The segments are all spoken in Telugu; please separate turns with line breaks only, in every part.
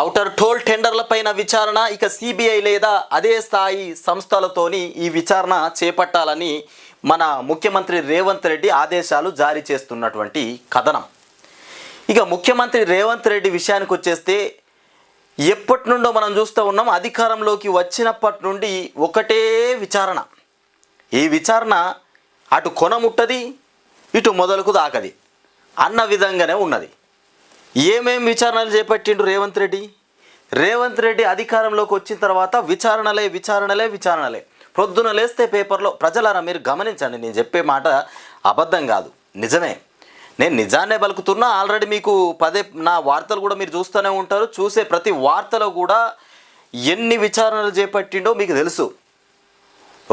ఔటర్ టోల్ టెండర్ల పైన విచారణ ఇక సిబిఐ లేదా అదే స్థాయి సంస్థలతోని ఈ విచారణ చేపట్టాలని మన ముఖ్యమంత్రి రేవంత్ రెడ్డి ఆదేశాలు జారీ చేస్తున్నటువంటి కథనం. ఇక ముఖ్యమంత్రి రేవంత్ రెడ్డి విషయానికి వచ్చేస్తే ఎప్పటి నుండో మనం చూస్తూ ఉన్నాం అధికారంలోకి వచ్చినప్పటి నుండి ఒకటే విచారణ. ఈ విచారణ అటు కొనముట్టది ఇటు మొదలుకు దాకది. అన్న విధంగానే ఉన్నది. ఏమేం విచారణలు చేపట్టిండు రేవంత్ రెడ్డి? రేవంత్ రెడ్డి అధికారంలోకి వచ్చిన తర్వాత విచారణలే విచారణలే విచారణలే. ప్రొద్దున లేస్తే పేపర్లో ప్రజలారా మీరు గమనించండి నేను చెప్పే మాట అబద్ధం కాదు. నిజమే. నేను నిజాన్నే పలుకుతున్నా ఆల్రెడీ మీకు పదే నా వార్తలు కూడా మీరు చూస్తూనే ఉంటారు. చూసే ప్రతి వార్తలో కూడా ఎన్ని విచారణలు చేపట్టిండో మీకు తెలుసు.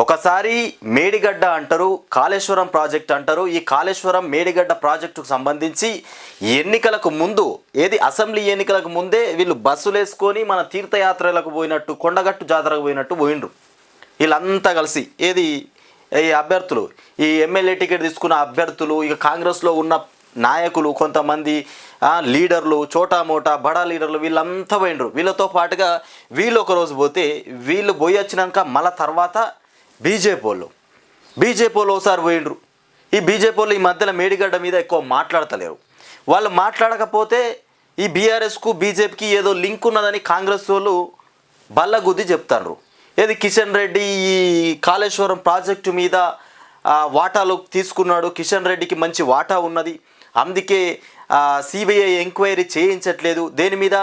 ఒకసారి మేడిగడ్డ అంటారు కాళేశ్వరం ప్రాజెక్ట్ అంటారు. ఈ కాళేశ్వరం మేడిగడ్డ ప్రాజెక్టుకు సంబంధించి ఎన్నికలకు ముందు ఏది అసెంబ్లీ ఎన్నికలకు ముందే వీళ్ళు బస్సులు వేసుకొని మన తీర్థయాత్రలకు పోయినట్టు కొండగట్టు జాతరకు పోయినట్టు పోయిండ్రు. వీళ్ళంతా కలిసి ఏది ఈ అభ్యర్థులు ఈ ఎమ్మెల్యే టికెట్ తీసుకున్న అభ్యర్థులు ఇక కాంగ్రెస్లో ఉన్న నాయకులు కొంతమంది లీడర్లు చోటా మోటా బడా లీడర్లు వీళ్ళంతా పోయిండ్రు. వీళ్ళతో పాటుగా వీళ్ళు ఒకరోజు పోతే వీళ్ళు పోయి వచ్చినాక మళ్ళా తర్వాత బీజేపీ వాళ్ళు బీజేపీ వాళ్ళు ఒకసారి పోయిండ్రు. ఈ బీజేపీ వాళ్ళు ఈ మధ్యన మేడిగడ్డ మీద ఎక్కువ మాట్లాడతలేరు. వాళ్ళు మాట్లాడకపోతే ఈ బీఆర్ఎస్కు బీజేపీకి ఏదో లింక్ ఉన్నదని కాంగ్రెస్ వాళ్ళు బల్లగుద్ది చెప్తారు ఏది కిషన్ రెడ్డి ఈ కాళేశ్వరం ప్రాజెక్టు మీద వాటాలు తీసుకున్నాడు. కిషన్ రెడ్డికి మంచి వాటా ఉన్నది. అందుకే సిబిఐ ఎంక్వైరీ చేయించట్లేదు. దేని మీద?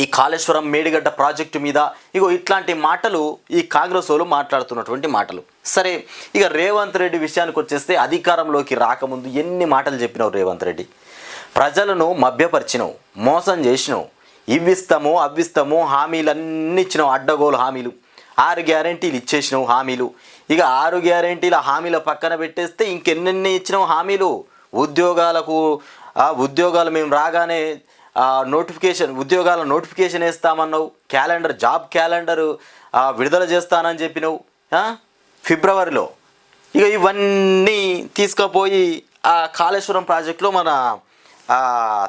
ఈ కాళేశ్వరం మేడిగడ్డ ప్రాజెక్టు మీద ఇగో ఇట్లాంటి మాటలు ఈ కాంగ్రెస్ వాళ్ళు మాట్లాడుతున్నటువంటి మాటలు. సరే ఇక రేవంత్ రెడ్డి విషయానికి వచ్చేస్తే అధికారంలోకి రాకముందు ఎన్ని మాటలు చెప్పినావు రేవంత్ రెడ్డి? ప్రజలను మభ్యపరిచినావు మోసం చేసినావు ఇవ్విస్తాము అవ్విస్తాము అన్ని ఇచ్చినావు అడ్డగోలు హామీలు. ఆరు గ్యారంటీలు ఇచ్చేసినావు హామీలు. ఇక ఆరు గ్యారంటీల హామీల పక్కన పెట్టేస్తే ఇంకెన్నెన్ని ఇచ్చినావు హామీలు? ఉద్యోగాలకు ఆ ఉద్యోగాలు మేము రాగానే నోటిఫికేషన్ ఉద్యోగాల నోటిఫికేషన్ వేస్తామన్నావు. క్యాలెండర్ జాబ్ క్యాలెండర్ విడుదల చేస్తానని చెప్పినావు. ఫిబ్రవరిలో ఇక ఇవన్నీ తీసుకుపోయి ఆ కాళేశ్వరం ప్రాజెక్టులో మన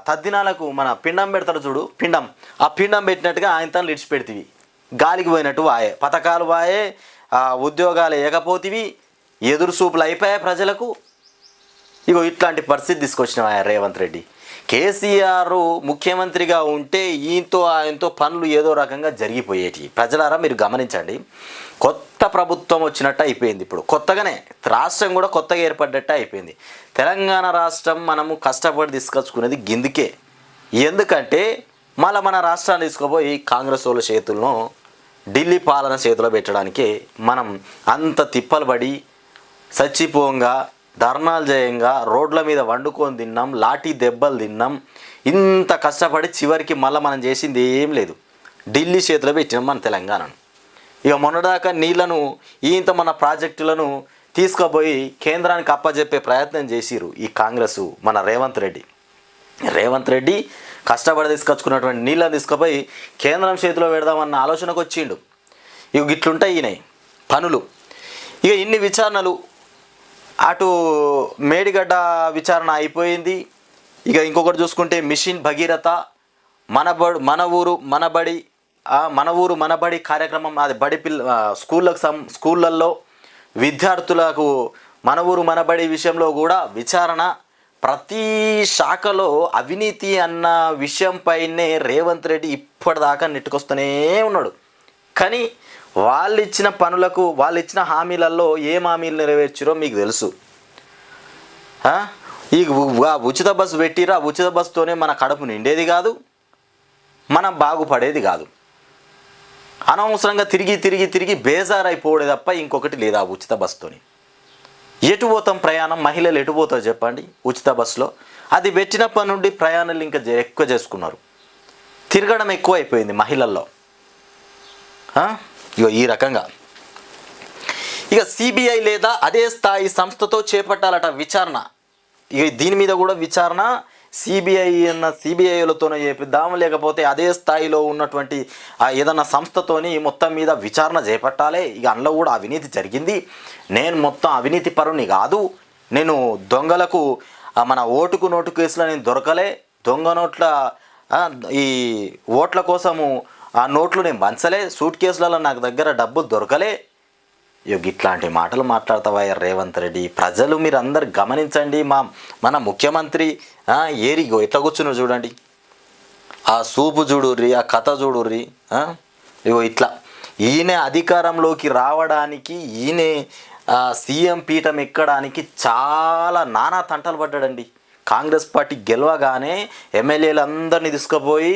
తద్దినాలకు మన పిండం పెడతారు చూడు పిండం. ఆ పిండం పెట్టినట్టుగా ఆయన తను విడిచిపెడితివి గాలికి పోయినట్టు వాయే. పథకాలు వాయే ఉద్యోగాలు ఏకపోతివి ఎదురు చూపులు అయిపోయాయి ప్రజలకు. ఇగో ఇట్లాంటి పరిస్థితి తీసుకొచ్చిన ఆయన రేవంత్ రెడ్డి. కేసీఆర్ ముఖ్యమంత్రిగా ఉంటే ఈయనతో ఆయనతో పనులు ఏదో రకంగా జరిగిపోయేటి. ప్రజలారా మీరు గమనించండి. కొత్త ప్రభుత్వం వచ్చినట్టు అయిపోయింది ఇప్పుడు. కొత్తగానే రాష్ట్రం కూడా కొత్తగా ఏర్పడ్డట్టు అయిపోయింది. తెలంగాణ రాష్ట్రం మనము కష్టపడి తీసుకొచ్చుకునేది గిందుకే. ఎందుకంటే మళ్ళీ మన రాష్ట్రాన్ని తీసుకుపోయి కాంగ్రెస్ వాళ్ళ చేతులను ఢిల్లీ పాలన చేతిలో పెట్టడానికి మనం అంత తిప్పలు పడి చచ్చిపోంగా ధర్నాలు చేయంగా రోడ్ల మీద వండుకొని తిన్నాం లాఠీ దెబ్బలు తిన్నాం. ఇంత కష్టపడి చివరికి మళ్ళీ మనం చేసింది ఏం లేదు. ఢిల్లీ చేతిలో పెట్టినాం మన తెలంగాణను. ఇక మొన్నటిదాకా నీళ్ళను ఇంత మన ప్రాజెక్టులను తీసుకుపోయి కేంద్రానికి అప్పజెప్పే ప్రయత్నం చేసిరు ఈ కాంగ్రెస్ మన రేవంత్ రెడ్డి. రేవంత్ రెడ్డి కష్టపడి తీసుకొచ్చుకున్నటువంటి నీళ్ళని తీసుకుపోయి కేంద్రం చేతిలో పెడదామన్న ఆలోచనకు వచ్చిండు ఇవి గిట్లుంటాయి ఈయన. పనులు. ఇక ఇన్ని విచారణలు అటు మేడిగడ్డ విచారణ అయిపోయింది. ఇక ఇంకొకటి చూసుకుంటే మిషన్ భగీరథ మన బడి మన ఊరు మనబడి మన ఊరు మనబడి కార్యక్రమం అది బడి పిల్ల స్కూళ్ళకు సం స్కూళ్ళల్లో విద్యార్థులకు మన ఊరు మనబడి విషయంలో కూడా విచారణ. ప్రతి శాఖలో అవినీతి అన్న విషయంపైనే రేవంత్ రెడ్డి ఇప్పటిదాకా నెట్టుకొస్తూనే ఉన్నాడు. కానీ వాళ్ళు ఇచ్చిన పనులకు వాళ్ళు ఇచ్చిన హామీలలో ఏం హామీలు నెరవేర్చారో మీకు తెలుసు. ఈ ఉచిత బస్సు పెట్టిరా ఉచిత బస్సుతోనే మన కడుపు నిండేది కాదు మనం బాగుపడేది కాదు. అనవసరంగా తిరిగి తిరిగి తిరిగి బేజారైపోవడే తప్ప ఇంకొకటి లేదు ఆ ఉచిత బస్సుతోని. ఎటు పోతాం ప్రయాణం? మహిళలు ఎటు పోతారు చెప్పండి? ఉచిత బస్సులో. అది పెట్టినప్పటి నుండి ప్రయాణాలు ఇంకా ఎక్కువ చేసుకున్నారు. తిరగడం ఎక్కువ అయిపోయింది మహిళల్లో ఇక ఇగో ఈ రకంగా. ఇక సిబిఐ లేదా అదే స్థాయి సంస్థతో చేపట్టాలట విచారణ. ఇక దీని మీద కూడా విచారణ. సిబిఐ అన్న సిబిఐలతోనే చేపిద్దాం లేకపోతే అదే స్థాయిలో ఉన్నటువంటి ఏదన్నా సంస్థతోని మొత్తం మీద విచారణ చేపట్టాలి. ఇక అందులో కూడా అవినీతి జరిగింది. నేను మొత్తం అవినీతి పరుని కాదు. నేను దొంగలకు మన ఓటుకు నోటు కేసులో నేను దొరకలే. దొంగ నోట్ల ఈ ఓట్ల కోసము ఆ నోట్లు నేను పంచలే సూట్ కేసులలో నాకు దగ్గర డబ్బులు దొరకలే. ఇగో ఇట్లాంటి మాటలు మాట్లాడతావా రేవంత్ రెడ్డి? ప్రజలు మీరు అందరు గమనించండి మా మన ముఖ్యమంత్రి ఏరిగో ఎట్లా కూర్చున్నారు చూడండి. ఆ సూపు చూడుర్రి ఆ కథ చూడుర్రి ఇగో ఇట్లా. ఈయన అధికారంలోకి రావడానికి ఈయన సీఎం పీఠం ఎక్కడానికి చాలా నానా తంటలు పడ్డాడండి. కాంగ్రెస్ పార్టీ గెలవగానే ఎమ్మెల్యేలందరినీ తీసుకుపోయి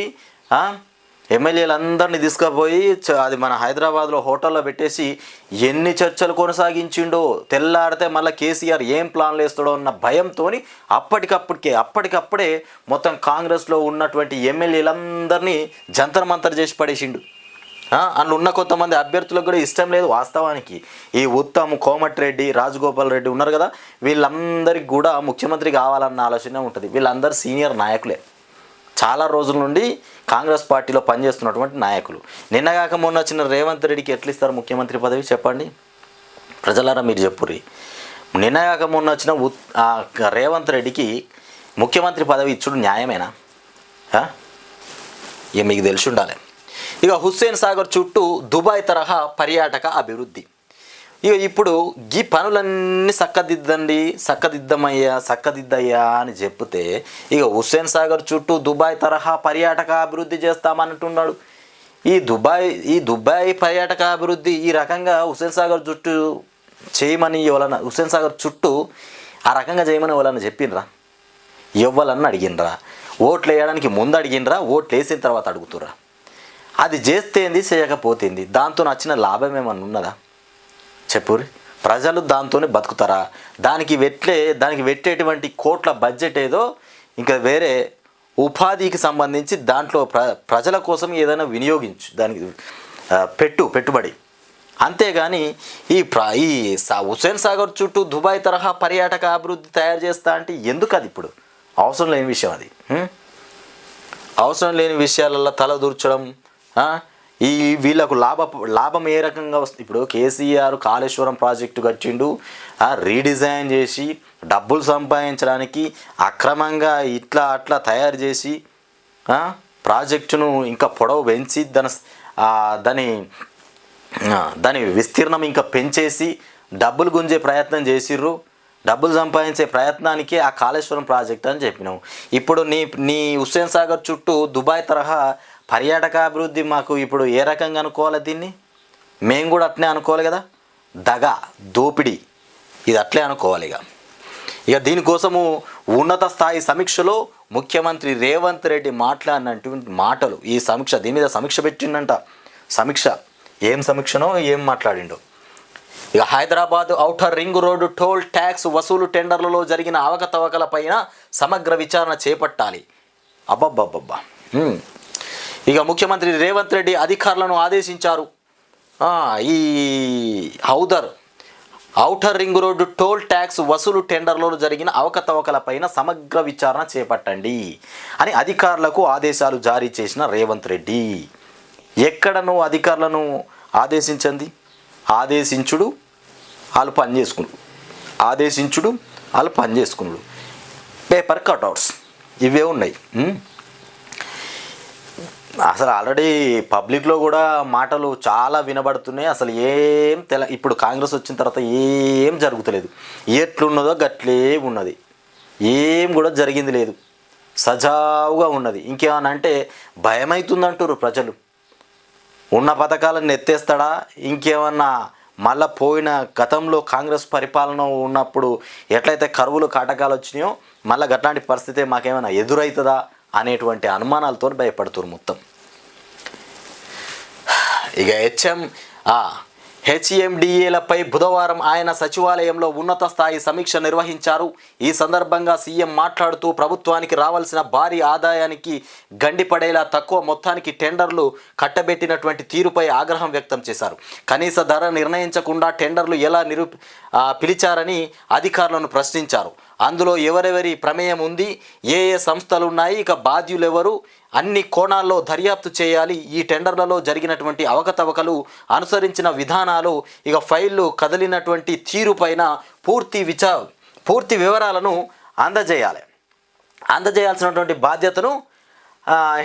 ఎమ్మెల్యేలందరినీ తీసుకుపోయి చ- అది మన హైదరాబాద్లో హోటల్లో పెట్టేసి ఎన్ని చర్చలు కొనసాగించిండో తెల్లాడితే మళ్ళీ కేసీఆర్ ఏం ప్లాన్లు వేస్తాడో అన్న భయంతో అప్పటికప్పటికే అప్పటికప్పుడే మొత్తం కాంగ్రెస్లో ఉన్నటువంటి ఎమ్మెల్యేలందరినీ జంతర్ మంతర్ చేసి పడేసిండు. అందులో ఉన్న కొంతమంది అభ్యర్థులకు కూడా ఇష్టం లేదు వాస్తవానికి. ఈ ఉత్తమ్ కోమటిరెడ్డి రాజగోపాల్ రెడ్డి ఉన్నారు కదా వీళ్ళందరికీ కూడా ముఖ్యమంత్రి కావాలన్న ఆలోచన ఉంటుంది. వీళ్ళందరూ సీనియర్ నాయకులే. చాలా రోజుల నుండి కాంగ్రెస్ పార్టీలో పనిచేస్తున్నటువంటి నాయకులు. నిన్నగాక మొన్న వచ్చిన రేవంత్ రెడ్డికి ఎట్లిస్తారు ముఖ్యమంత్రి పదవి చెప్పండి? ప్రజలారా మీరు చెప్పుర్రి. నిన్నగాక మొన్న వచ్చిన ఉత్- రేవంత్ రెడ్డికి ముఖ్యమంత్రి పదవి ఇచ్చుడు న్యాయమేనా? ఇక మీకు తెలిసి ఉండాలి. ఇక హుస్సేన్ సాగర్ చుట్టూ దుబాయ్ తరహా పర్యాటక అభివృద్ధి. ఇక ఇప్పుడు ఈ పనులన్నీ సక్కదిద్దండి సక్కదిద్దమయ్యా సక్కదిద్దయ్యా అని చెప్తే ఇక హుస్సేన్ సాగర్ చుట్టూ దుబాయ్ తరహా పర్యాటక అభివృద్ధి చేస్తామంటున్నాడు ఈ దుబాయ్ ఈ దుబాయ్ పర్యాటక అభివృద్ధి ఈ రకంగా హుస్సేన్ సాగర్ చుట్టూ చేయమని ఎవరన్నా హుస్సేన్ సాగర్ చుట్టూ ఆ రకంగా చేయమని ఎవరన్నా చెప్పిండ్రా ఇవ్వాలని అడిగినరా? ఓట్లు వేయడానికి ముందు అడిగినరా? ఓట్లు వేసిన తర్వాత అడుగుతురా అది చేస్తేంది చేయకపోతేంది? దాంతో నచ్చిన లాభం ఏమన్నా ఉన్నదా? చెప్పురి ప్రజలు దాంతోనే బతుకుతారా? దానికి వెట్లే దానికి పెట్టేటువంటి కోట్ల బడ్జెట్ ఏదో ఇంకా వేరే ఉపాధికి సంబంధించి దాంట్లో ప్ర ప్రజల కోసం ఏదైనా వినియోగించు దానికి పెట్టు పెట్టుబడి. అంతేగాని ఈ ప్ర ఈ సా- హుస్సేన్ సాగర్ చుట్టూ దుబాయ్ తరహా పర్యాటక అభివృద్ధి తయారు చేస్తా అంటే ఎందుకు అది ఇప్పుడు? అవసరం లేని విషయం అది అవసరం లేని విషయాలలో తల దూర్చడం ఈ వీళ్ళకు లాభ లాభం ఏ రకంగా వస్తుంది ఇప్పుడు కేసీఆర్ కాళేశ్వరం ప్రాజెక్టు కట్టిండు రీడిజైన్ చేసి డబ్బులు సంపాదించడానికి అక్రమంగా ఇట్లా అట్లా తయారు చేసి ప్రాజెక్టును ఇంకా పొడవు పెంచి దాని దాని దాని విస్తీర్ణం ఇంకా పెంచేసి డబ్బులు గుంజే ప్రయత్నం చేసిర్రు. డబ్బులు సంపాదించే ప్రయత్నానికి ఆ కాళేశ్వరం ప్రాజెక్ట్ అని చెప్పినావు. ఇప్పుడు నీ నీ హుస్సేన్ సాగర్ చుట్టూ దుబాయ్ తరహా పర్యాటక అభివృద్ధి మాకు ఇప్పుడు ఏ రకంగా అనుకోవాలి దీన్ని? మేము కూడా అట్నే అనుకోవాలి కదా? దగ దోపిడీ ఇది అట్లే అనుకోవాలి ఇక. ఇక దీనికోసము ఉన్నత స్థాయి సమీక్షలో ముఖ్యమంత్రి రేవంత్ రెడ్డి మాట్లాడినటువంటి మాటలు ఈ సమీక్ష దీని మీద సమీక్ష పెట్టిండంట. సమీక్ష ఏం సమీక్షనో ఏం మాట్లాడిండో. ఇక Hyderabad outer ring road toll tax వసూలు టెండర్లలో జరిగిన అవకతవకలపైన సమగ్ర విచారణ చేపట్టాలి. అబ్బబ్బబ్బబ్బా. ఇక ముఖ్యమంత్రి రేవంత్ రెడ్డి అధికారులను ఆదేశించారు. ఈ హౌదర్ outer ring road toll tax వసూలు టెండర్లో జరిగిన అవకతవకలపైన సమగ్ర విచారణ చేపట్టండి అని అధికారులకు ఆదేశాలు జారీ చేసిన రేవంత్ రెడ్డి. ఎక్కడను అధికారులను ఆదేశించండి. ఆదేశించుడు వాళ్ళు పని చేసుకున్నాడు ఆదేశించుడు వాళ్ళు పని చేసుకున్నాడు పేపర్ కట్అవుట్స్ ఇవే ఉన్నాయి. అసలు ఆల్రెడీ పబ్లిక్లో కూడా మాటలు చాలా వినబడుతున్నాయి. అసలు ఏం తెల ఇప్పుడు కాంగ్రెస్ వచ్చిన తర్వాత ఏం జరుగుతలేదు. ఎట్లున్నదో గట్లే ఉన్నది. ఏం కూడా జరిగింది లేదు. సజావుగా ఉన్నది. ఇంకేమన్నా అంటే భయమవుతుందంటారు ప్రజలు. ఉన్న పథకాలను ఎత్తేస్తాడా ఇంకేమన్నా మళ్ళా పోయిన గతంలో కాంగ్రెస్ పరిపాలన ఉన్నప్పుడు ఎట్లయితే కరువులు కాటకాలు వచ్చినాయో మళ్ళీ అట్లాంటి పరిస్థితి మాకేమైనా ఎదురవుతుందా అనేటువంటి అనుమానాలతో భయపడుతున్నారు మొత్తం. ఇక హెచ్ఎం హెచ్ఎండిఏలపై బుధవారం ఆయన సచివాలయంలో ఉన్నత స్థాయి సమీక్ష నిర్వహించారు. ఈ సందర్భంగా సీఎం మాట్లాడుతూ ప్రభుత్వానికి రావాల్సిన భారీ ఆదాయానికి గండిపడేలా తక్కువ మొత్తానికి టెండర్లు కట్టబెట్టినటువంటి తీరుపై ఆగ్రహం వ్యక్తం చేశారు. కనీస ధర నిర్ణయించకుండా టెండర్లు ఎలా నిరూ పిలిచారని అధికారులను ప్రశ్నించారు. అందులో ఎవరెవరి ప్రమేయం ఉంది ఏ ఏ సంస్థలు ఉన్నాయి ఇక బాధ్యులెవరు అన్ని కోణాల్లో దర్యాప్తు చేయాలి. ఈ టెండర్లలో జరిగినటువంటి అవకతవకలు అనుసరించిన విధానాలు ఇక ఫైళ్ళు కదిలినటువంటి తీరుపైన పూర్తి విచా పూర్తి వివరాలను అందజేయాలి. అందజేయాల్సినటువంటి బాధ్యతను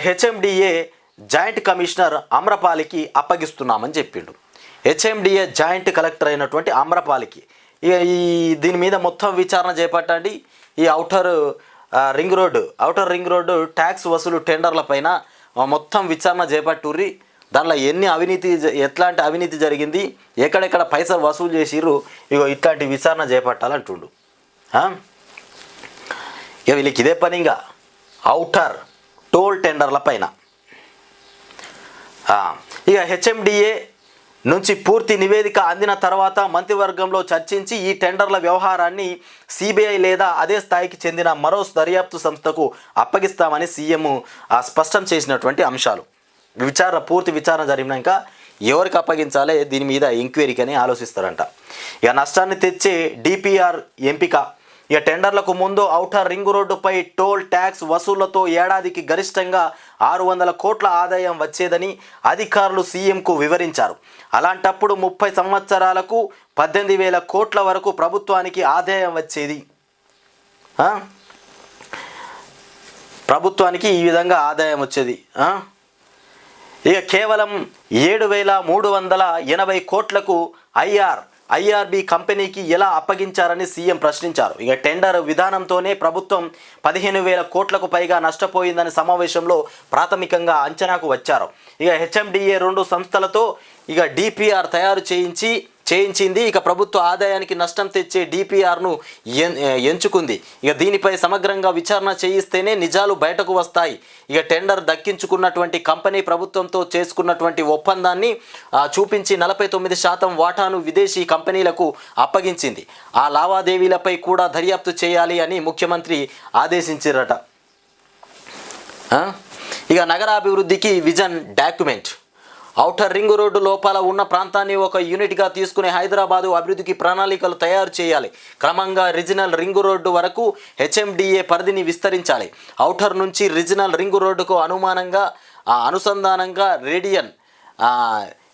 హెచ్ఎండిఏ జాయింట్ కమిషనర్ అమ్రపాలికి అప్పగిస్తున్నామని చెప్పిండు. హెచ్ఎండిఏ జాయింట్ కలెక్టర్ అయినటువంటి అమ్రపాలికి. ఇక ఈ దీని మీద మొత్తం విచారణ చేపట్టండి. ఈ outer ring road outer ring road tax వసూలు టెండర్ల పైన మొత్తం విచారణ చేపట్టుర్రి. దాంట్లో ఎన్ని అవినీతి జ- ఎట్లాంటి అవినీతి జరిగింది ఎక్కడెక్కడ పైసలు వసూలు చేసిర్రు ఇగో ఇట్లాంటి విచారణ చేపట్టాలంటుండు. ఇక వీళ్ళకి ఇదే పని ఇంకా అవుటర్ టోల్ టెండర్ల పైన. ఇక హెచ్ఎండిఏ నుంచి పూర్తి నివేదిక అందిన తర్వాత మంత్రివర్గంలో చర్చించి ఈ టెండర్ల వ్యవహారాన్ని సిబిఐ లేదా అదే స్థాయికి చెందిన మరో దర్యాప్తు సంస్థకు అప్పగిస్తామని సీఎం ఆ, స్పష్టం చేసినటువంటి అంశాలు. విచారణ పూర్తి విచారణ జరిగినాక ఎవరికి అప్పగించాలి దీని మీద ఎంక్వైరీకి అని ఆలోచిస్తారంట. ఇక నష్టాన్ని తెచ్చే డిపిఆర్ ఎంపిక ఇక టెండర్లకు ముందు ఔటర్ రింగ్ రోడ్డుపై టోల్ ట్యాక్స్ వసూళ్ళతో ఏడాదికి గరిష్టంగా ఆరు వందల కోట్ల ఆదాయం వచ్చేదని అధికారులు సీఎంకు వివరించారు. అలాంటప్పుడు ముప్పై సంవత్సరాలకు పద్దెనిమిది వేల కోట్ల వరకు ప్రభుత్వానికి ఆదాయం వచ్చేది. ప్రభుత్వానికి ఈ విధంగా ఆదాయం వచ్చేది. ఇక కేవలం ఏడు వేల మూడు వందల ఎనభై కోట్లకు ఐఆర్ ఐఆర్బి కంపెనీకి ఎలా అప్పగించారని సీఎం ప్రశ్నించారు. ఇక టెండర్ విధానంతోనే ప్రభుత్వం పదిహేను వేల కోట్లకు పైగా నష్టపోయిందని సమావేశంలో ప్రాథమికంగా అంచనాకు వచ్చారు. ఇక హెచ్ఎండిఏ రెండు సంస్థలతో ఇక డిపిఆర్ తయారు చేయించి చేయించింది. ఇక ప్రభుత్వ ఆదాయానికి నష్టం తెచ్చే డిపిఆర్ను ఎంచుకుంది. ఇక దీనిపై సమగ్రంగా విచారణ చేయిస్తేనే నిజాలు బయటకు వస్తాయి. ఇక టెండర్ దక్కించుకున్నటువంటి కంపెనీ ప్రభుత్వంతో చేసుకున్నటువంటి ఒప్పందాన్ని చూపించి నలభై తొమ్మిది శాతం వాటాను విదేశీ కంపెనీలకు అప్పగించింది. ఆ లావాదేవీలపై కూడా దర్యాప్తు చేయాలి అని ముఖ్యమంత్రి ఆదేశించారట. ఇక నగరాభివృద్ధికి vision document. Outer ring road లోపల ఉన్న ప్రాంతాన్ని ఒక యూనిట్గా తీసుకునే హైదరాబాదు అభివృద్ధికి ప్రణాళికలు తయారు చేయాలి. క్రమంగా రీజనల్ రింగ్ రోడ్డు వరకు హెచ్ఎండిఏ పరిధిని విస్తరించాలి. ఔటర్ నుంచి రీజనల్ రింగ్ రోడ్డుకు అనుమానంగా అనుసంధానంగా రేడియన్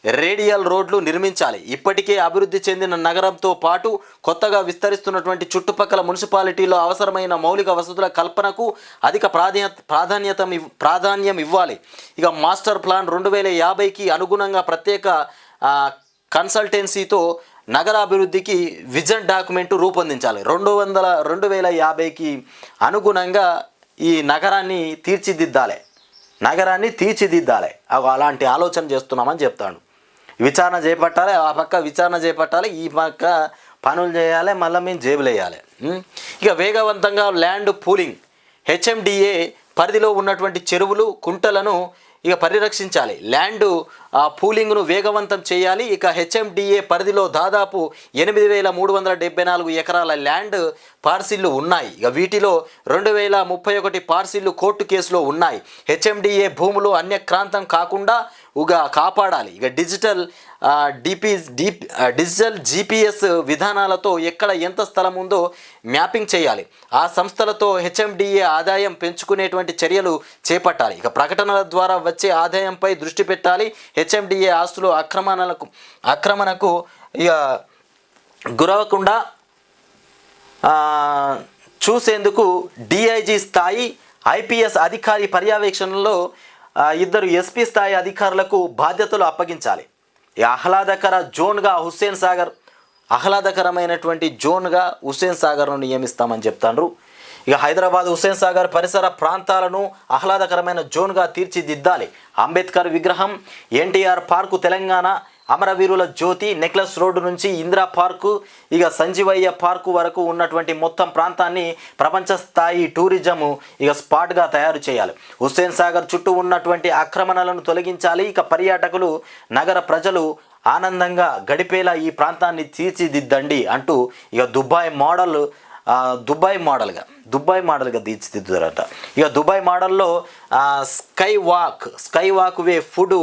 రేడియల్ రోడ్లు నిర్మించాలి. ఇప్పటికే అభివృద్ధి చెందిన నగరంతో పాటు కొత్తగా విస్తరిస్తున్నటువంటి చుట్టుపక్కల మున్సిపాలిటీలో అవసరమైన మౌలిక వసతుల కల్పనకు అధిక ప్రాధాన్యత ప్రాధాన్యత ఇవ్- ప్రాధాన్యం ఇవ్వాలి. ఇక మాస్టర్ ప్లాన్ రెండు వేల యాభైకి అనుగుణంగా ప్రత్యేక కన్సల్టెన్సీతో నగరాభివృద్ధికి విజన్ డాక్యుమెంట్ రూపొందించాలి. రెండు వందల రెండు వేల యాభైకి అనుగుణంగా ఈ నగరాన్ని తీర్చిదిద్దాలి. నగరాన్ని తీర్చిదిద్దాలి. అలాంటి ఆలోచన చేస్తున్నామని చెప్తాడు. విచారణ చేపట్టాలి ఆ పక్క విచారణ చేపట్టాలి ఈ పక్క పనులు చేయాలి మళ్ళీ మేము జేబులు వేయాలి. ఇక వేగవంతంగా ల్యాండ్ పూలింగ్ హెచ్ఎండిఏ పరిధిలో ఉన్నటువంటి చెరువులు కుంటలను ఇక పరిరక్షించాలి. ల్యాండ్ ఆ పూలింగ్ను వేగవంతం చేయాలి. ఇక హెచ్ఎండిఏ పరిధిలో దాదాపు ఎనిమిది వేల మూడు వందల డెబ్బై నాలుగు ఎకరాల ల్యాండ్ పార్సిల్లు ఉన్నాయి. ఇక వీటిలో రెండు వేల ముప్పై ఒకటి పార్సిల్లు కోర్టు కేసులో ఉన్నాయి. హెచ్ఎండిఏ భూములు అన్యక్రాంతం కాకుండా ఇక కాపాడాలి. ఇక digital DP D digital GPS విధానాలతో ఎక్కడ ఎంత స్థలం ఉందో మ్యాపింగ్ చేయాలి. ఆ సంస్థలతో హెచ్ఎండిఏ ఆదాయం పెంచుకునేటువంటి చర్యలు చేపట్టాలి. ఇక ప్రకటనల ద్వారా వచ్చే ఆదాయంపై దృష్టి పెట్టాలి. హెచ్ఎండిఏ ఆస్తులు అక్రమణలకు ఆక్రమణకు ఇక గురవకుండా చూసేందుకు డిఐజీ స్థాయి ఐపీఎస్ అధికారి పర్యవేక్షణలో ఇద్దరు ఎస్పీ స్థాయి అధికారులకు బాధ్యతలు అప్పగించాలి. ఈ ఆహ్లాదకర జోన్గా హుస్సేన్ సాగర్ ఆహ్లాదకరమైనటువంటి జోన్గా హుస్సేన్ సాగర్ను నియమిస్తామని చెప్తాండ్రు. ఇక హైదరాబాద్ హుస్సేన్ సాగర్ పరిసర ప్రాంతాలను ఆహ్లాదకరమైన జోన్గా తీర్చిదిద్దాలి. అంబేద్కర్ విగ్రహం ఎన్టీఆర్ పార్కు తెలంగాణ అమరవీరుల జ్యోతి నెక్లెస్ రోడ్డు నుంచి ఇందిరా పార్కు ఇక సంజీవయ్య పార్కు వరకు ఉన్నటువంటి మొత్తం ప్రాంతాన్ని ప్రపంచ స్థాయి టూరిజం ఇక స్పాట్గా తయారు చేయాలి. హుస్సేన్ సాగర్ చుట్టూ ఉన్నటువంటి ఆక్రమణలను తొలగించాలి. ఇక పర్యాటకులు నగర ప్రజలు ఆనందంగా గడిపేలా ఈ ప్రాంతాన్ని తీర్చిదిద్దండి అంటూ ఇక దుబాయ్ మోడల్ దుబాయ్ మోడల్గా దుబాయ్ మోడల్గా తీర్చిదిద్దుతారట. ఇక దుబాయ్ మోడల్లో sky walk sky walk way food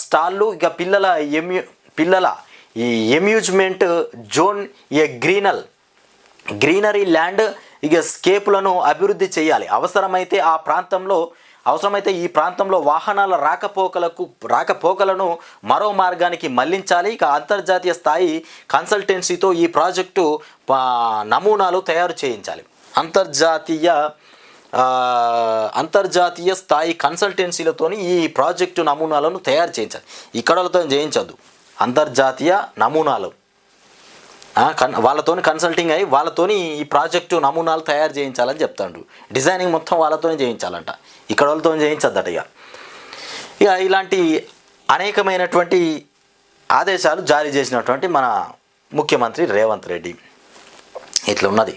స్టాళ్ళు ఇక పిల్లల ఎమ్యూ పిల్లల ఈ ఎమ్యూజ్మెంట్ జోన్ ఏ గ్రీనల్ గ్రీనరీ ల్యాండ్ ఇక స్కేపులను అభివృద్ధి చేయాలి. అవసరమైతే ఆ ప్రాంతంలో అవసరమైతే ఈ ప్రాంతంలో వాహనాల రాకపోకలకు రాకపోకలను మరో మార్గానికి మళ్ళించాలి. ఇక అంతర్జాతీయ స్థాయి కన్సల్టెన్సీతో ఈ ప్రాజెక్టు నమూనాలు తయారు చేయించాలి. అంతర్జాతీయ అంతర్జాతీయ స్థాయి కన్సల్టెన్సీలతోని ఈ ప్రాజెక్టు నమూనాలను తయారు చేయించాలి. ఇక్కడలతో చేయించద్దు. అంతర్జాతీయ నమూనాలు. కన్ వాళ్ళతోని కన్సల్టింగ్ అయ్యి వాళ్ళతోని ఈ ప్రాజెక్టు నమూనాలు తయారు చేయించాలని చెప్తాడు డిజైనింగ్ మొత్తం వాళ్ళతోనే చేయించాలంట. ఇక్కడ వాళ్ళతో చేయించద్దట ఇక. ఇక ఇలాంటి అనేకమైనటువంటి ఆదేశాలు జారీ చేసినటువంటి మన ముఖ్యమంత్రి రేవంత్ రెడ్డి. ఇట్లా ఉన్నది